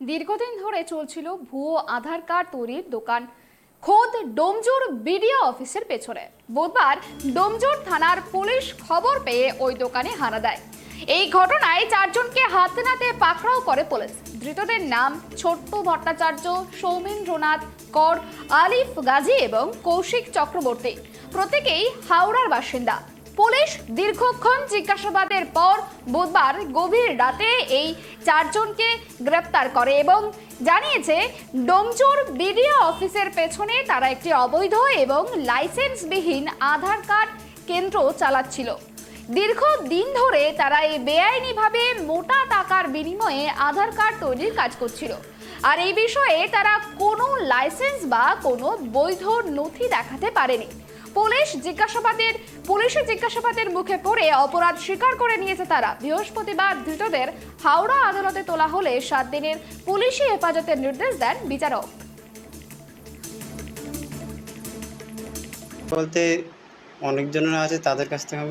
দীর্ঘদিন ধরে চলছিল ভুয়ো আধার কার্ড তৈরির দোকান। খোদ ডোমজুর বিডিও অফিসের পেছনে। বুধবার ডোমজুর থানার পুলিশ খবর পেয়ে ওই দোকানে হানা দেয়। এই ঘটনায় চারজনকে হাতে নাতে পাকড়াও করে পুলিশ। ধৃতদের নাম ছোট্ট ভট্টাচার্য সৌমেন্দ্রনাথ কর, আলিফ গাজী এবং কৌশিক চক্রবর্তী। প্রত্যেকেই হাওড়ার বাসিন্দা। পুলিশ দীর্ঘক্ষণ জিজ্ঞাসাবাদের পর বুধবার গভীর রাতে এই চারজনকে গ্রেপ্তার করে এবং জানিয়েছে, ডোমচুর বিডিও অফিসের পেছনে তারা একটি অবৈধ এবং লাইসেন্সবিহীন আধার কার্ড কেন্দ্র চালাচ্ছিল। দীর্ঘদিন ধরে তারা এই বেআইনিভাবে মোটা টাকার বিনিময়ে আধার কার্ড তৈরির কাজ করছিল। আর এই বিষয়ে তারা কোনো লাইসেন্স বা কোনো বৈধ নথি দেখাতে পারেনি। পুলিশ জিজ্ঞাসাবাদের, পুলিশের জিজ্ঞাসাবাদের মুখে পড়ে অপরাধ স্বীকার করে নিয়েছে তারা। বৃহস্পতিবার ধৃতদের হাওড়া আদালতে তোলা হলে সাত দিনের পুলিশি হেফাজতের নির্দেশ দেন বিচারক। বলতে অনেকজনের আছে, তাদের কাছ থেকে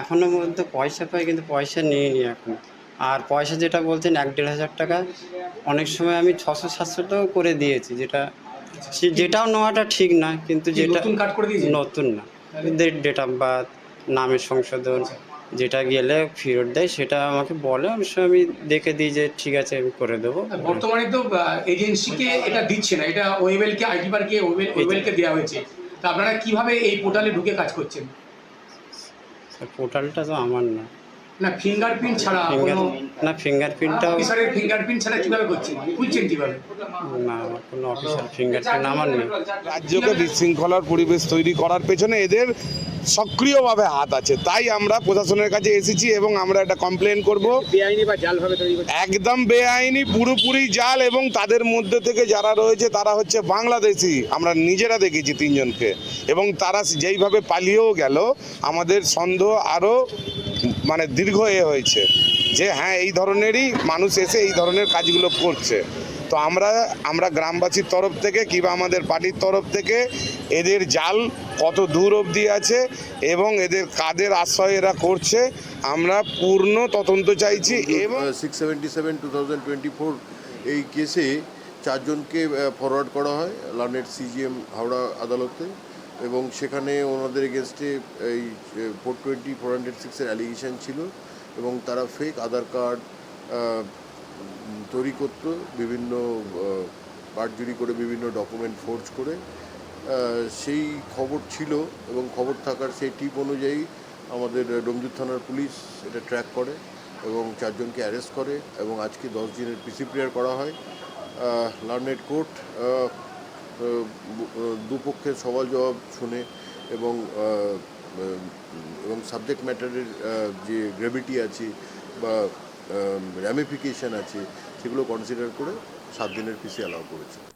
এখনও পর্যন্ত পয়সা পাই, কিন্তু পয়সা নিইনি এখন। আর পয়সা যেটা বলছেন, এক দেড় হাজার টাকা, অনেক সময় আমি ছশো সাতশোটাও করে দিয়েছি, যেটা যেটাও নেওয়াটা ঠিক না কিন্তু যেটা নতুন কার্ড করে দিয়েছেন? নতুন না। ডেট অফ বার্থ নামের সংশোধন যেটা গেলে ফেরত দেয় সেটা আমাকে বলে অনেক সময় আমি দেখে দিই যে ঠিক আছে আমি করে দেবো। বর্তমানে তো এজেন্সিকে এটা দিচ্ছে না এটা ওয়েবেলকে আইটি পার্কে ওয়েবেলকে দেওয়া হয়েছে। তা আপনারা কীভাবে এই পোর্টালে ঢুকে কাজ করছেন? পোর্টালটা তো আমার না। না ফিঙ্গারপ্রিন্ট ছাড়া কোনো না ফিঙ্গারপ্রিন্টটাও অফিসারের ফিঙ্গারপ্রিন্ট ছাড়া কীভাবে করছেন খুলছেন কীভাবে? না আমার কোনো অফিসিয়াল ফিঙ্গারপ্রিন্ট আমার নেই। রাজ্যকে বিশৃঙ্খলার পরিবেশ তৈরি করার পেছনে এদের সক্রিয়ভাবে হাত আছে। তাই আমরা প্রশাসনের কাছে এসেছি এবং আমরা একটা কমপ্লেন করব। বেআইনি বা জালভাবে তৈরি একদম বেআইনি পুরোপুরি জাল এবং তাদের মধ্যে থেকে যারা রয়েছে তারা হচ্ছে বাংলাদেশি। আমরা নিজেরা দেখেছি তিনজনকে। এবং তারা যেইভাবে পালিয়েও গেল আমাদের সন্দেহ আরও মানে দীর্ঘ এ হয়েছে যে হ্যাঁ এই ধরনেরই মানুষ এসে এই ধরনের কাজগুলো করছে। তো আমরা আমরা গ্রামবাসীর তরফ থেকে কিংবা আমাদের পার্টির তরফ থেকে এদের জাল কত দূর অবধি আছে এবং এদের কাদের আশ্রয় এরা করছে আমরা পূর্ণ তদন্ত চাইছি এবং six seventy seven two thousand twenty four এই কেসে চারজনকে ফরওয়ার্ড করা হয় লার্নেট সিজিএম হাওড়া আদালতে। এবং সেখানে ওনাদের এগেনস্টে এই ফোর টোয়েন্টি ফোর হান্ড্রেড সিক্সের অ্যালিগেশন ছিল এবং তারা ফেক আধার কার্ড তৈরি করত বিভিন্ন পাটজুরি করে বিভিন্ন ডকুমেন্ট ফোর্জ করে সেই খবর ছিল এবং খবর থাকার সেই টিপ অনুযায়ী আমাদের ডোমজুর থানার পুলিশ এটা ট্র্যাক করে এবং চারজনকে অ্যারেস্ট করে এবং আজকে দশ দিনের পিসি প্রেয়ার করা হয়। লার্নেট কোর্ট দুপক্ষের সওয়াল জবাব শুনে এবং এবং সাবজেক্ট ম্যাটারের যে গ্র্যাভিটি আছে বা র্যামিফিকেশান আছে, সেগুলো কনসিডার করে সাত দিনের পিসি অ্যালাউ করেছে।